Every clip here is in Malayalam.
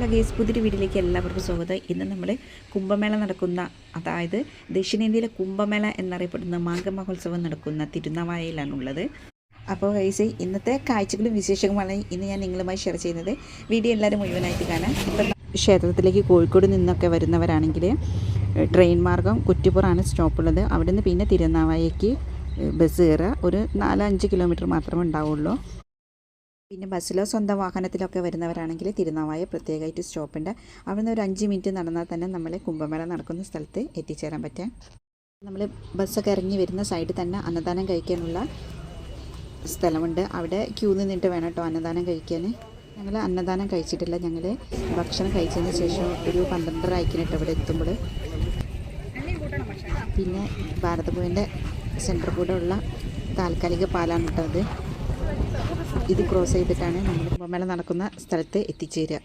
ഹലോ ഗേസ് പുതിരി വീട്ടിലേക്ക് എല്ലാവർക്കും സ്വാഗതം. ഇന്ന് നമ്മൾ കുംഭമേള നടക്കുന്ന അതായത് ദക്ഷിണേന്ത്യയിലെ കുംഭമേള എന്നറിയപ്പെടുന്ന മാഘ മഹോത്സവം നടക്കുന്ന തിരുനാവായയിലാണുള്ളത്. അപ്പോൾ ഗൈസ് ഇന്നത്തെ കാഴ്ചകളും വിശേഷങ്ങളുമാണ് ഇന്ന് ഞാൻ നിങ്ങളുമായി ഷെയർ ചെയ്യുന്നത്. വീഡിയോ എല്ലാവരും മുഴുവനായിട്ട് കാണാൻ. ഇപ്പം ക്ഷേത്രത്തിലേക്ക് കോഴിക്കോട് നിന്നൊക്കെ വരുന്നവരാണെങ്കിൽ ട്രെയിൻ മാർഗം കുറ്റിപ്പുറാണ് സ്റ്റോപ്പുള്ളത്. അവിടെ നിന്ന് പിന്നെ തിരുനാവായയ്ക്ക് ബസ് കയറുക. ഒരു നാലഞ്ച് കിലോമീറ്റർ മാത്രമേ ഉണ്ടാവുള്ളൂ. പിന്നെ ബസ്സിലോ സ്വന്തം വാഹനത്തിലൊക്കെ വരുന്നവരാണെങ്കിൽ തിരുനാവായ പ്രത്യേകമായിട്ട് സ്റ്റോപ്പുണ്ട്. അവിടെ നിന്ന് ഒരു അഞ്ച് മിനിറ്റ് നടന്നാൽ തന്നെ നമ്മൾ കുംഭമേള നടക്കുന്ന സ്ഥലത്ത് എത്തിച്ചേരാൻ പറ്റുക നമ്മൾ ബസ്സൊക്കെ ഇറങ്ങി വരുന്ന സൈഡിൽ തന്നെ അന്നദാനം കഴിക്കാനുള്ള സ്ഥലമുണ്ട്. അവിടെ ക്യൂ നിന്നിട്ട് വേണം കേട്ടോ അന്നദാനം കഴിക്കാൻ. ഞങ്ങൾ അന്നദാനം കഴിച്ചിട്ടില്ല. ഞങ്ങൾ ഭക്ഷണം കഴിച്ചതിന് ശേഷം ഒരു പന്ത്രണ്ടര ആയിക്കിനിട്ട് ഇവിടെ എത്തുമ്പോൾ പിന്നെ ഭാരതപൂവിന്റെ സെന്റർ കൂടെ ഉള്ള താൽക്കാലിക പാലാണ് കേട്ടോ അത്. ഇത് ക്രോസ് ചെയ്തിട്ടാണ് നമ്മൾ കുംഭമേള നടക്കുന്ന സ്ഥലത്ത് എത്തിച്ചേരുക.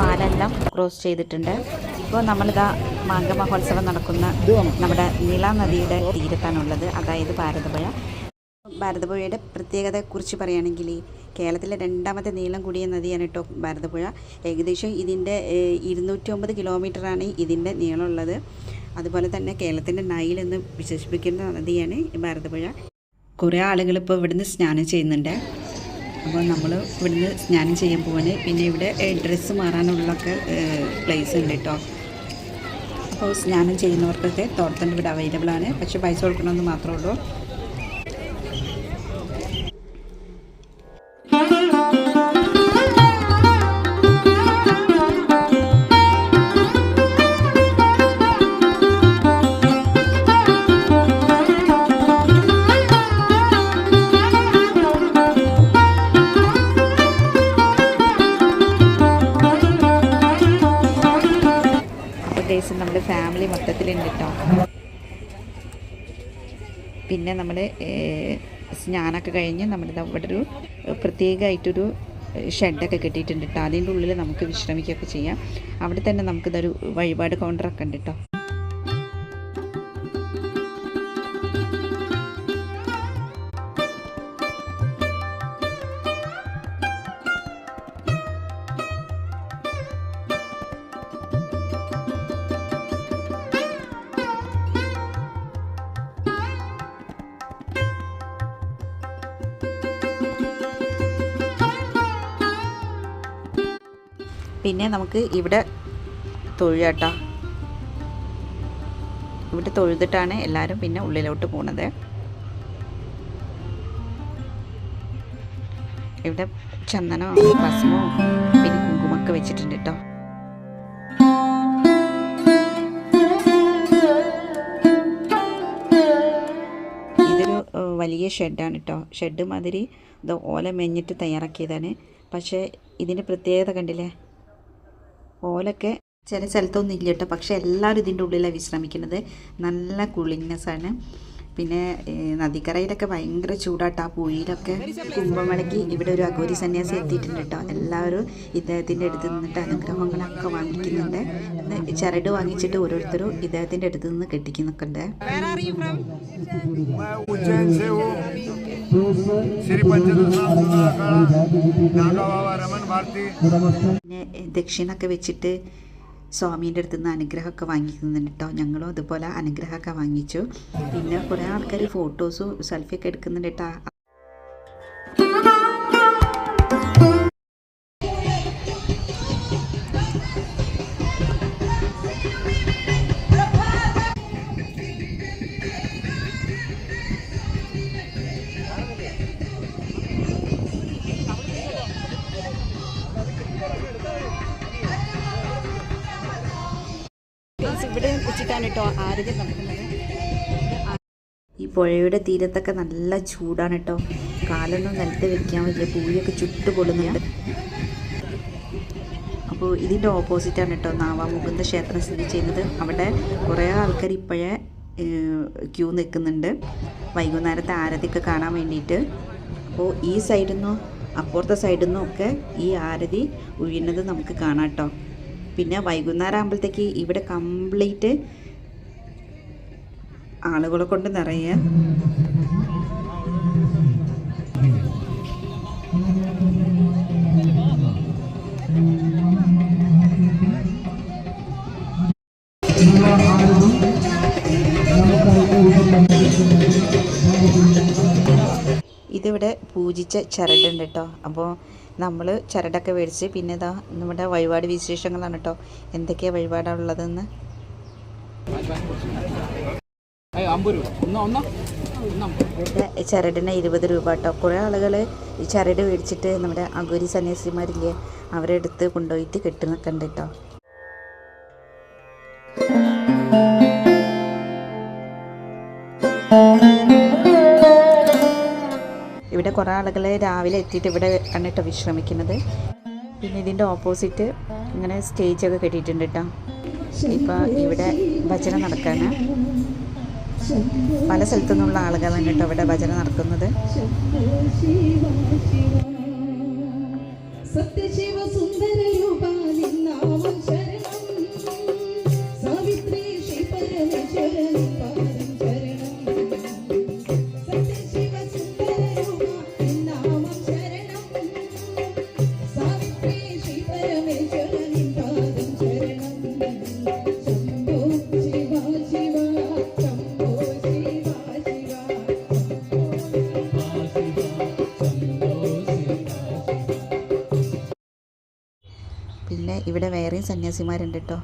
പാലെല്ലാം ക്രോസ് ചെയ്തിട്ടുണ്ട്. ഇപ്പോൾ നമ്മളിതാ മാഘ മഹോത്സവം നടക്കുന്ന നമ്മുടെ നീള നദിയുടെ തീരത്താണുള്ളത്. അതായത് ഭാരതപ്പുഴ. ഭാരതപ്പുഴയുടെ പ്രത്യേകതയെക്കുറിച്ച് പറയുകയാണെങ്കിൽ കേരളത്തിലെ രണ്ടാമത്തെ നീളം കൂടിയ നദിയാണ് കേട്ടോ ഭാരതപ്പുഴ ഏകദേശം ഇതിന്റെ ഇരുന്നൂറ്റി ഒമ്പത് കിലോമീറ്ററാണ് ഇതിന്റെ നീളമുള്ളത്. അതുപോലെ തന്നെ കേരളത്തിന്റെ നൈൽ എന്ന് വിശേഷിപ്പിക്കുന്ന നദിയാണ് ഭാരതപ്പുഴ കുറേ ആളുകൾ ഇപ്പോൾ ഇവിടുന്ന് സ്നാനം ചെയ്യുന്നുണ്ട്. അപ്പോൾ നമ്മൾ ഇവിടുന്ന് സ്നാനം ചെയ്യാൻ പോവാണ്. പിന്നെ ഇവിടെ ഡ്രസ്സ് മാറാനുള്ളൊക്കെ പ്ലേസ് ഉണ്ട് കേട്ടോ. അപ്പോൾ സ്നാനം ചെയ്യുന്നവർക്കൊക്കെ തോട്ടത്തിന്റെ ഇവിടെ അവൈലബിൾ ആണ്. പക്ഷേ പൈസ കൊടുക്കണമെന്ന് മാത്രമേ ഉള്ളൂ. കേസ് നമ്മുടെ ഫാമിലി മൊത്തത്തിലുണ്ട് കേട്ടോ പിന്നെ നമ്മൾ സ്നാനമൊക്കെ കഴിഞ്ഞ് നമ്മുടെ ഇവിടെ ഒരു പ്രത്യേകമായിട്ടൊരു ഷെഡൊക്കെ കെട്ടിയിട്ടുണ്ട് കേട്ടോ അതിന്റെ ഉള്ളിൽ നമുക്ക് വിശ്രമിക്കുകയൊക്കെ ചെയ്യാം. അവിടെ തന്നെ നമുക്കിതൊരു വഴിപാട് കൗണ്ടറൊക്കെ ഉണ്ട് കേട്ടോ പിന്നെ നമുക്ക് ഇവിടെ തൊഴുകട്ടോ. ഇവിടെ തൊഴുതിട്ടാണ് എല്ലാവരും പിന്നെ ഉള്ളിലോട്ട് പോണത്. ഇവിടെ ചന്ദനോ ഭസ്മോ പിന്നെ കുങ്കുമൊക്കെ വെച്ചിട്ടുണ്ട് കേട്ടോ. വലിയ ഷെഡാണ് കേട്ടോ. ഷെഡ് മാതിരി ഇത് ഓല മെഞ്ഞിട്ട് തയ്യാറാക്കിയതാണ്. പക്ഷേ ഇതിന്റെ പ്രത്യേകത കണ്ടില്ലേ? ഓലൊക്കെ ചില സ്ഥലത്തൊന്നും ഇല്ല കേട്ടോ പക്ഷേ എല്ലാവരും ഇതിന്റെ ഉള്ളിലാണ് വിശ്രമിക്കുന്നത്. നല്ല കൂളിങ്നെസ് പിന്നെ നദിക്കരയിലൊക്കെ ഭയങ്കര ചൂടാട്ടാ. പുഴയിലൊക്കെ കുംഭമേളയ്ക്ക് ഇവിടെ ഒരു അഘോരി സന്യാസി എത്തിയിട്ടുണ്ട് കേട്ടോ. എല്ലാവരും ഇദ്ദേഹത്തിന്റെ അടുത്ത് നിന്നിട്ട് അനുഗ്രഹങ്ങളൊക്കെ വാങ്ങിക്കുന്നുണ്ട്. ചരട് വാങ്ങിച്ചിട്ട് ഓരോരുത്തരും ഇദ്ദേഹത്തിന്റെ അടുത്ത് നിന്ന് കെട്ടിക്കുന്നുണ്ട് പിന്നെ ദക്ഷിണൊക്കെ വെച്ചിട്ട് സ്വാമീന്റെ അടുത്ത് നിന്ന് അനുഗ്രഹമൊക്കെ വാങ്ങിക്കുന്നുണ്ട് കേട്ടോ. ഞങ്ങളും അതുപോലെ അനുഗ്രഹമൊക്കെ വാങ്ങിച്ചു. പിന്നെ കുറേ ആൾക്കാർ ഫോട്ടോസും സെൽഫിയൊക്കെ എടുക്കുന്നുണ്ട് കേട്ടോ. ഇവിടെ വെച്ചിട്ടാണ് കേട്ടോ ആരോഗ്യം നടക്കുന്നത് ഈ പുഴയുടെ തീരത്തൊക്കെ നല്ല ചൂടാണ് കേട്ടോ. കാലൊന്നും നിലത്ത് വെക്കാൻ പറ്റില്ല. പൂയൊക്കെ ചുട്ടു പൊള്ളുന്നുണ്ട് അപ്പോൾ ഇതിന്റെ ഓപ്പോസിറ്റാണ് കേട്ടോ നാവാമുകുന്ദ ക്ഷേത്രം സ്ഥിതി ചെയ്യുന്നത്. അവിടെ കുറേ ആൾക്കാർ ഇപ്പോഴേ ക്യൂ നിൽക്കുന്നുണ്ട്. വൈകുന്നേരത്തെ ആരതിയൊക്കെ കാണാൻ വേണ്ടിയിട്ട്. അപ്പോൾ ഈ സൈഡിൽ നിന്നും അപ്പുറത്തെ സൈഡിൽ നിന്നും ഒക്കെ ഈ ആരതി ഉഴിയുന്നത് നമുക്ക് കാണാം കേട്ടോ. പിന്നെ വൈകുന്നേരം ആകുമ്പോഴത്തേക്ക് ഇവിടെ കംപ്ലീറ്റ് ആളുകളെ കൊണ്ട് നിറയെ ഇതിവിടെ പൂജിച്ച ചരടുണ്ട് കേട്ടോ. അപ്പോൾ നമ്മൾ ചരടൊക്കെ മേടിച്ച് പിന്നെ ഇതാ നമ്മുടെ വഴിപാട് വിശേഷങ്ങളാണ് കേട്ടോ എന്തൊക്കെയാണ് വഴിപാടാണ് ഉള്ളതെന്ന്? ഇവിടെ ചരടിന് ഇരുപത് രൂപ കേട്ടോ കുറേ ആളുകൾ ഈ ചരട് മേടിച്ചിട്ട് നമ്മുടെ അഗോരി സന്യാസിമാരില്ലേ അവരെടുത്ത് കൊണ്ടുപോയിട്ട് കെട്ടി നിൽക്കണ്ട കേട്ടോ ഇവിടെ കുറേ ആളുകൾ രാവിലെ എത്തിയിട്ട് ഇവിടെ ആണ് വിശ്രമിക്കുന്നത്. പിന്നെ ഇതിന്റെ ഓപ്പോസിറ്റ് ഇങ്ങനെ സ്റ്റേജൊക്കെ കെട്ടിയിട്ടുണ്ട് കേട്ടോ ഇപ്പം ഇവിടെ ഭജന നടക്കാണ്. പല സ്ഥലത്തു നിന്നുള്ള ആളുകളാണ് കേട്ടോ ഇവിടെ ഭജന നടക്കുന്നത്. സത്യശിവ സുന്ദര ഇവിടെ വേറെയും സന്യാസിമാരുണ്ട് കേട്ടോ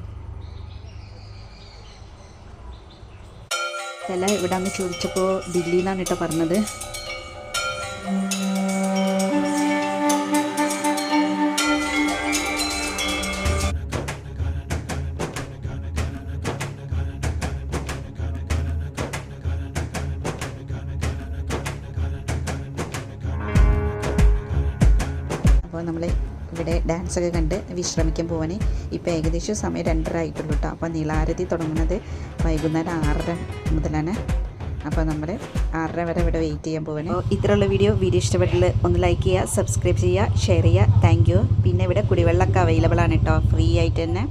വില ഇവിടെ അന്ന് ചോദിച്ചപ്പോൾ ദില്ലിയിൽ നിന്നാണ് കേട്ടോ പറഞ്ഞത്. അപ്പോൾ നമ്മൾ ഇവിടെ ഡാൻസൊക്കെ കണ്ട് വിശ്രമിക്കാൻ പോവാൻ ഇപ്പോൾ ഏകദേശം സമയം രണ്ടര ആയിട്ടുള്ളൂ കേട്ടോ അപ്പോൾ നീളാരതി തുടങ്ങുന്നത് വൈകുന്നേരം ആറര മുതലാണ്. അപ്പോൾ നമ്മൾ ആറര വരെ ഇവിടെ വെയിറ്റ് ചെയ്യാൻ പോവാണ്. അപ്പോൾ ഇത്രയുള്ള വീഡിയോ വീഡിയോ ഇഷ്ടപ്പെട്ടിൽ ഒന്ന് ലൈക്ക് ചെയ്യുക സബ്സ്ക്രൈബ് ചെയ്യുക ഷെയർ ചെയ്യുക. താങ്ക് പിന്നെ ഇവിടെ കുടിവെള്ളമൊക്കെ അവൈലബിൾ ആണ് കേട്ടോ ഫ്രീ ആയിട്ട് തന്നെ.